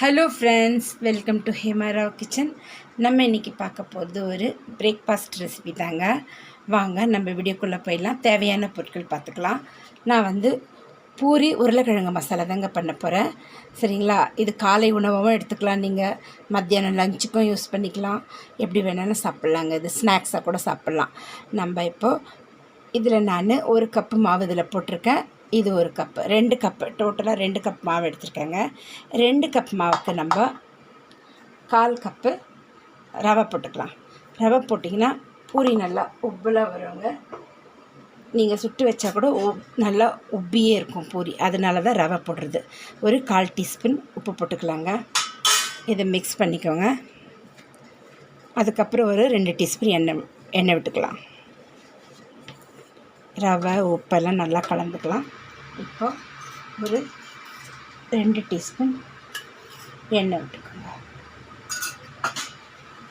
Hello friends welcome to Hemarao kitchen நம்ம இன்றைக்கி பார்க்க போகிறது ஒரு பிரேக்ஃபாஸ்ட் ரெசிபி தாங்க. வாங்க நம்ம வீடியோக்குள்ளே போயிடலாம். தேவையான பொருட்கள் பார்த்துக்கலாம். நான் வந்து பூரி உருளைக்கிழங்கு மசாலா தாங்க பண்ண போகிறேன் சரிங்களா? இது காலை உணவாகவும் எடுத்துக்கலாம். நீங்கள் மத்தியானம் லஞ்சுக்கும் யூஸ் பண்ணிக்கலாம். எப்படி வேணாலும் சாப்பிட்லாங்க. இது ஸ்நாக்ஸாக கூட சாப்பிட்லாம். நம்ம இப்போது இதில் நான் ஒரு கப்பு மாவு இதில் போட்டிருக்கேன். இது ஒரு கப்பு ரெண்டு கப்பு டோட்டலாக ரெண்டு கப் மாவு எடுத்துருக்கேங்க. ரெண்டு கப் மாவுக்கு நம்ம கால் கப்பு ரவை போட்டுக்கலாம். ரவை போட்டிங்கன்னா பூரி நல்லா உப்பலாக வருவாங்க நீங்கள் சுட்டு வச்சா கூட நல்லா உப்பியே இருக்கும் பூரி. அதனால தான் ரவை போடுறது. ஒரு கால் டீஸ்பூன் உப்பு போட்டுக்கலாங்க. இதை மிக்ஸ் பண்ணிக்கோங்க. அதுக்கப்புறம் ஒரு ரெண்டு டீஸ்பூன் எண்ணெய் எண்ணெய் விட்டுக்கலாம். ரவை உப்பெல்லாம் நல்லா கலந்துக்கலாம். இப்போ ஒரு ரெண்டு டீஸ்பூன் எண்ணெய் விட்டுக்கோங்க.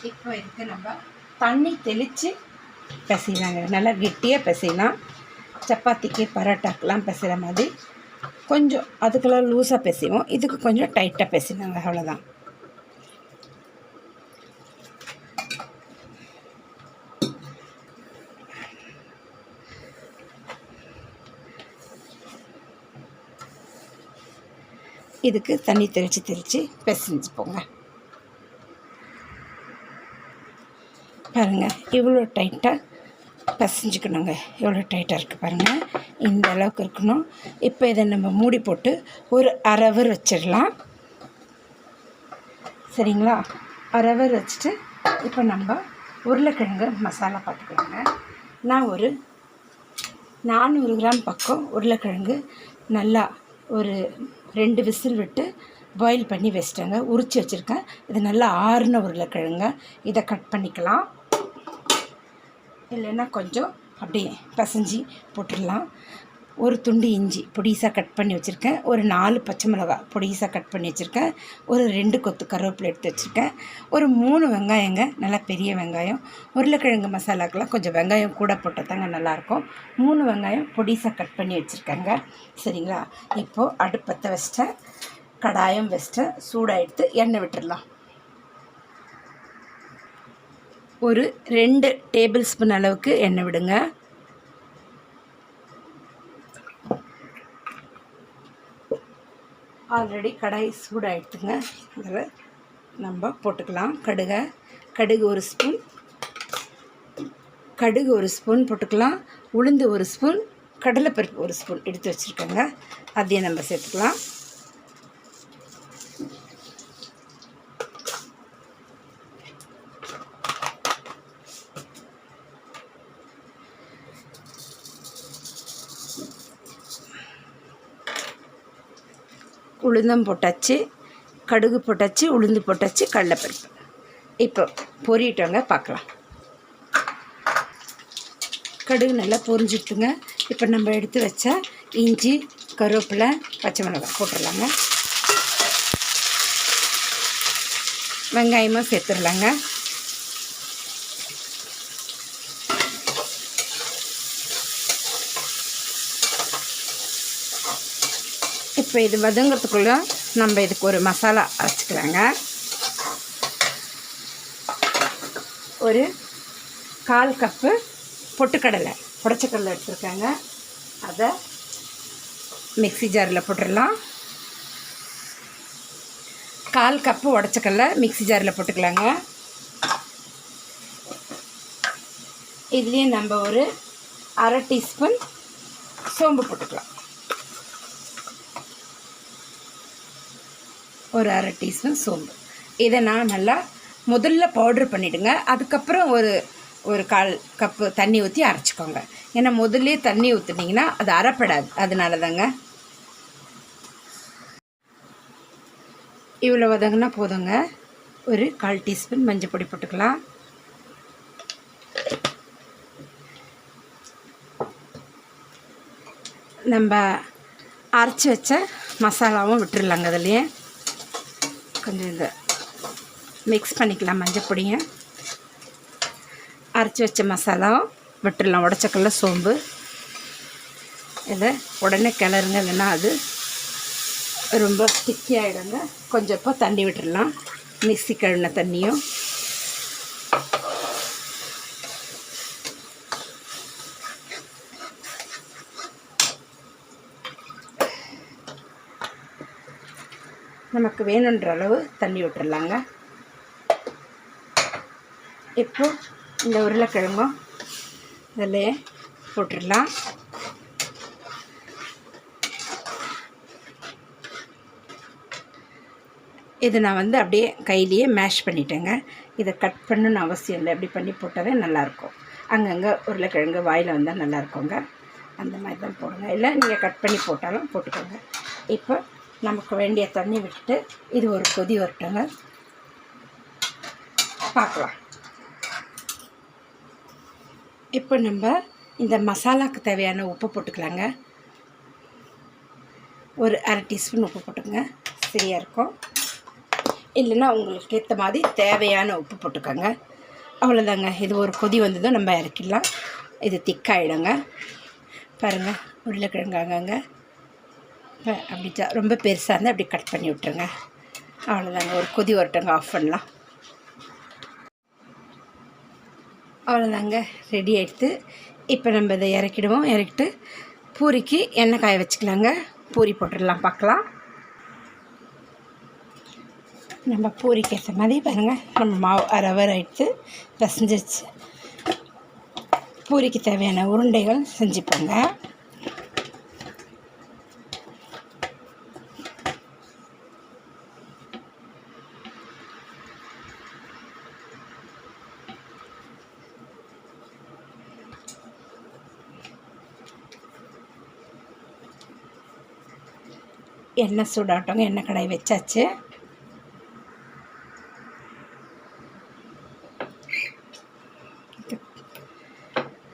இப்போ இதுக்கு நம்ம தண்ணி தெளித்து பிசையலாங்க. நல்லா கெட்டியாக பிசையலாம். சப்பாத்திக்கு பரோட்டாக்கெலாம் பிசைகிற மாதிரி. கொஞ்சம் அதுக்கெல்லாம் லூஸாக பிசைவோம். இதுக்கு கொஞ்சம் டைட்டாக பிசைனாங்க அவ்வளோதான் இதுக்கு தண்ணி தெளித்து தெளித்து பிசைஞ்சு போங்க பாருங்கள் இவ்வளோ டைட்டாக பசஞ்சுக்கணுங்க. எவ்வளோ டைட்டாக இருக்குது பாருங்கள் இந்த அளவுக்கு இருக்கணும். இப்போ இதை நம்ம மூடி போட்டு ஒரு அரை வச்சிடலாம். சரிங்களா? அரை வச்சுட்டு இப்போ நம்ம உருளைக்கிழங்கு மசாலா பார்த்துக்கோங்க நான் ஒரு நானூறு கிராம் பக்கம் உருளைக்கிழங்கு நல்லா ஒரு ரெண்டு விசில் விட்டு பாயில் பண்ணி வச்சிட்டேங்க. உரித்து வச்சுருக்கேன். இது நல்லா ஆறுன உருளைக்கிழங்க. இதை கட் பண்ணிக்கலாம். இல்லைன்னா கொஞ்சம் அப்படியே பசைஞ்சி போட்டுடலாம். ஒரு துண்டு இஞ்சி பொடிசாக கட் பண்ணி வச்சுருக்கேன். ஒரு நாலு பச்சை மிளகா பொடிசாக கட் பண்ணி வச்சுருக்கேன். ஒரு ரெண்டு கொத்து கருவேப்பிலை எடுத்து வச்சுருக்கேன். ஒரு மூணு வெங்காயங்க நல்லா பெரிய வெங்காயம் உருளைக்கிழங்கு மசாலாக்கெல்லாம் கொஞ்சம் வெங்காயம் கூட போட்டால் தாங்க நல்லாயிருக்கும். மூணு வெங்காயம் பொடிசாக கட் பண்ணி வச்சுருக்கேங்க. சரிங்களா? இப்போது அடுப்பத்தை வச்சிட்டேன் கடாயம் வச்சிட்டேன் சூடாக எடுத்து எண்ணெய் விட்டுடலாம். ஒரு ரெண்டு டேபிள் ஸ்பூன் அளவுக்கு எண்ணெய் விடுங்க. ஆல்ரெடி கடாய் சூடாகிடுத்துங்க அதில் நம்ம போட்டுக்கலாம். கடுகை கடுகு ஒரு ஸ்பூன். கடுகு ஒரு ஸ்பூன் போட்டுக்கலாம். உளுந்து ஒரு ஸ்பூன். கடலைப்பருப்பு ஒரு ஸ்பூன் எடுத்து வச்சுருக்கோங்க. அதையும் நம்ம சேர்த்துக்கலாம். உளுந்தம் போட்டாச்சு கடுகு போட்டாச்சு உளுந்து போட்டாச்சு கடலைப்பருப்பு. இப்போ பொறிட்டோங்க பார்க்கலாம். கடுகு நல்லா பொரிஞ்சிட்டுங்க. இப்போ நம்ம எடுத்து வச்ச இஞ்சி கருவேப்பிலை பச்சை மிளகாய் போட்டுடலாங்க. வெங்காயமாக சேர்த்துடலாங்க. இப்போ இது வதங்கிறதுக்குள்ளே நம்ம இதுக்கு ஒரு மசாலா அரைச்சிக்கலாங்க. ஒரு கால் கப்பு பொட்டுக்கடலை புடச்சக்கடலை எடுத்துருக்காங்க. அதை மிக்ஸி ஜாரில் போட்டுடலாம். கால் கப்பு உடச்சக்கடலை மிக்ஸி ஜாரில் போட்டுக்கலாங்க. இதுலேயும் நம்ம ஒரு அரை டீஸ்பூன் சோம்பு போட்டுக்கலாம். ஒரு அரை டீஸ்பூன் சோம்பு. இதை நான் நல்லா முதல்ல பவுட்ரு பண்ணிவிடுங்க அதுக்கப்புறம் ஒரு ஒரு கால் கப்பு தண்ணி ஊற்றி அரைச்சிக்கோங்க. ஏன்னா முதல்ல தண்ணி ஊற்றுனீங்கன்னா அது அரைப்படாது. அதனால தாங்க இவ்வளோ வதங்கினா போதுங்க. ஒரு கால் டீஸ்பூன் மஞ்சள் பொடி போட்டுக்கலாம். நம்ம அரைச்சி வச்ச மசாலாவும் விட்டுடலாங்க அதுலேயே. கொஞ்சம் இந்த மிக்ஸ் பண்ணிக்கலாம் மஞ்சள் பொடியை. அரைச்சி வச்ச மசாலா விட்டுடலாம் உடச்சக்கல்ல சோம்பு. இதை உடனே கிளறுங்க இல்லைன்னா அது ரொம்ப ஸ்டிக்கி ஆகிடுங்க கொஞ்சம் இப்போ தண்ணி விட்டுடலாம். மிக்ஸி கழுவின தண்ணியும் நமக்கு வேணுன்ற அளவு தண்ணி விட்டுடலாங்க இப்போ இந்த உருளைக்கிழங்கும் இதில் போட்டுடலாம். இது நான் வந்து அப்படியே கையிலேயே மேஷ் பண்ணிட்டேங்க. இதை கட் பண்ணணும்னு அவசியம் இல்லை. அப்படி பண்ணி போட்டாலே நல்லாயிருக்கும். அங்கங்கே உருளைக்கிழங்கு வாயில் வந்தால் நல்லாயிருக்குங்க. அந்த மாதிரி தான் போடுங்க. இல்லை நீங்கள் கட் பண்ணி போட்டாலும் போட்டுக்கோங்க. இப்போ நமக்கு வேண்டிய தண்ணி விட்டு இது ஒரு கொதி வரட்டுங்க. பார்க்கலாம். இப்போ நம்ம இந்த மசாலாவுக்கு தேவையான உப்பு போட்டுக்கலாங்க. ஒரு அரை டீஸ்பூன் உப்பு போட்டுக்கோங்க. சரியாக இருக்கும். இல்லைன்னா உங்களுக்கு ஏற்ற மாதிரி தேவையான உப்பு போட்டுக்கோங்க. அவ்வளோதாங்க இது ஒரு கொதி வந்ததும் நம்ம இறக்கிடலாம். இது திக்காயிடுங்க. பாருங்கள் உருளைக்கிழங்காங்க இப்போ அப்படி ஜா ரொம்ப பெருசாக இருந்தால் அப்படி கட் பண்ணி விட்டுருங்க. அவ்வளோதாங்க ஒரு கொதி வரட்டுங்க. ஆஃப் பண்ணலாம். அவ்வளோதாங்க ரெடி ஆகிடுத்து இப்போ நம்ம இதை இறக்கிடுவோம். இறக்கிட்டு பூரிக்கு எண்ணெய் காய வச்சுக்கலாங்க. பூரி போட்டுடலாம். பார்க்கலாம். நம்ம பூரிக்கு ஏற்ற மாதிரி பாருங்கள் நம்ம மாவு அரை அவர் ஆகிடுத்து பிசைஞ்சிச்சு பூரிக்கு தேவையான உருண்டைகள் செஞ்சுப்போங்க. எண்ணெய் சூடாட்டங்க எண்ணெய் கடாய் வச்சாச்சு.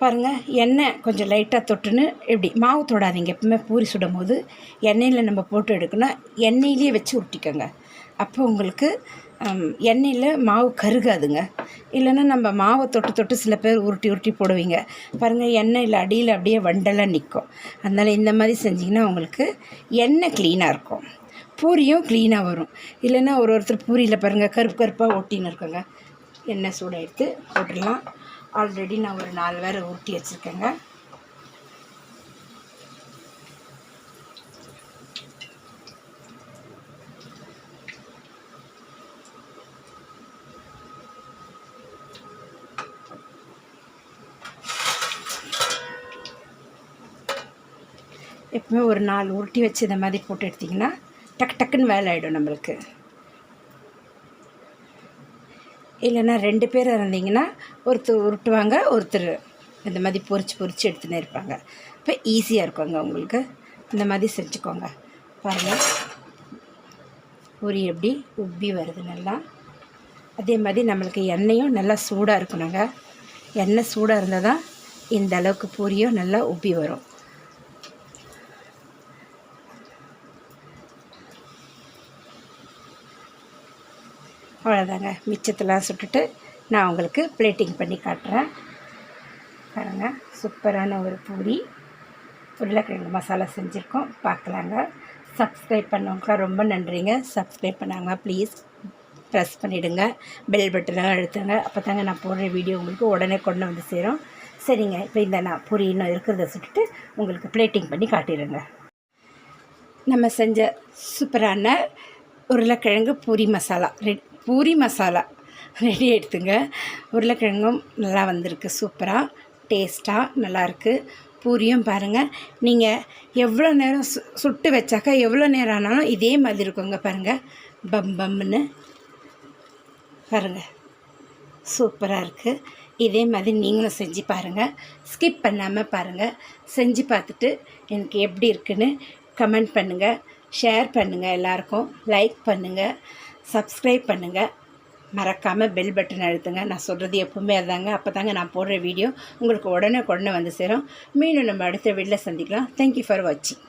பாருங்கள் எண்ணெய் கொஞ்சம் லைட்டாக தொட்டுன்னு எப்படி மாவு தொடாதீங்க எப்பவுமே பூரி சுடும் போது எண்ணெயில் நம்ம போட்டு எடுக்கணும் எண்ணெயிலேயே வச்சு உருட்டிக்கோங்க. அப்போ உங்களுக்கு எண்ணெயில் மாவு கருகாதுங்க. இல்லைன்னா நம்ம மாவை தொட்டு தொட்டு சில பேர் உருட்டி உருட்டி போடுவீங்க. பாருங்கள் எண்ணெயில் அடியில் அப்படியே வண்டெல்லாம் நிற்கும் அதனால் இந்த மாதிரி செஞ்சிங்கன்னா உங்களுக்கு எண்ணெய் க்ளீனாக இருக்கும். பூரியும் க்ளீனாக வரும். இல்லைன்னா ஒரு ஒருத்தர் பூரியில் பாருங்கள் கருப்பு கருப்பாக ஒட்டின்னு இருக்குங்க. எண்ணெய் சூடாக எடுத்து போட்டுடலாம். ஆல்ரெடி நான் ஒரு நாலு வேறு ஊட்டி வச்சுருக்கேங்க. எப்பவுமே ஒரு நாலு உருட்டி வச்சு இந்த மாதிரி போட்டு எடுத்திங்கன்னா டக்கு டக்குன்னு வேலை ஆகிடும் நம்மளுக்கு. இல்லைன்னா ரெண்டு பேர் இருந்தீங்கன்னா ஒருத்தர் உருட்டுவாங்க ஒருத்தர் இந்த மாதிரி பொறிச்சு பொறிச்சு எடுத்துன்னு இருப்பாங்க. இப்போ ஈஸியாக இருக்குங்க உங்களுக்கு. இந்த மாதிரி செஞ்சுக்கோங்க. பாருங்கள் பொரி எப்படி உப்பி வருது நல்லா. அதே மாதிரி நம்மளுக்கு எண்ணெயும் நல்லா சூடாக இருக்கணுங்க. எண்ணெய் சூடாக இருந்தால் தான் இந்த அளவுக்கு பொரியும் நல்லா உப்பி வரும். அவ்வளோதாங்க. மிச்சத்தெல்லாம் சுட்டுட்டு நான் உங்களுக்கு பிளேட்டிங் பண்ணி காட்டுறேன். பாருங்கள் சூப்பரான ஒரு பூரி. உருளைக்கிழங்கு மசாலா செஞ்சுருக்கோம். பார்க்கலாங்க. சப்ஸ்கிரைப் பண்ணவங்களாம் ரொம்ப நன்றிங்க. சப்ஸ்கிரைப் பண்ணாங்க ப்ளீஸ் ப்ரெஸ் பண்ணிவிடுங்க பெல் பட்டனெலாம் அழுத்துங்க. அப்போ தாங்க நான் போடுற வீடியோ உங்களுக்கு உடனே கொண்டு வந்து சேரும். சரிங்க இப்போ இந்த நான் பூரி இன்னும் இருக்கிறத சுட்டுட்டு உங்களுக்கு பிளேட்டிங் பண்ணி காட்டிடுங்க நம்ம செஞ்ச சூப்பரான உருளைக்கிழங்கு பூரி மசாலா. ரெட் பூரி மசாலா. ரெடி எடுத்துங்க. உருளைக்கிழங்கும் நல்லா வந்திருக்கு. சூப்பராக டேஸ்ட்டாக நல்லாயிருக்கு பூரியும் பாருங்கள் நீங்கள் எவ்வளோ நேரம் சு சுட்டு வச்சாக்கா எவ்வளோ நேரம் ஆனாலும் இதே மாதிரி இருக்குங்க பாருங்கள் பம் பம்னு பாருங்கள் சூப்பராக இருக்குது இதே மாதிரி நீங்களும் செஞ்சு பாருங்கள் ஸ்கிப் பண்ணாமல் பாருங்கள் செஞ்சு பார்த்துட்டு எனக்கு எப்படி இருக்குன்னு கமெண்ட் பண்ணுங்கள் ஷேர் பண்ணுங்கள் எல்லாருக்கும். லைக் பண்ணுங்கள் சப்ஸ்கிரைப் பண்ணுங்கள் மறக்காமல் பெல் பட்டன் அழுத்துங்க. நான் சொல்கிறது எப்பவுமே அதாங்க. அப்போ தாங்க நான் போடுற வீடியோ உங்களுக்கு உடனே உடனே வந்து சேரும். மீண்டும் நம்ம அடுத்த வீட்டில் சந்திக்கலாம். தேங்க்யூ ஃபார் வாட்சிங்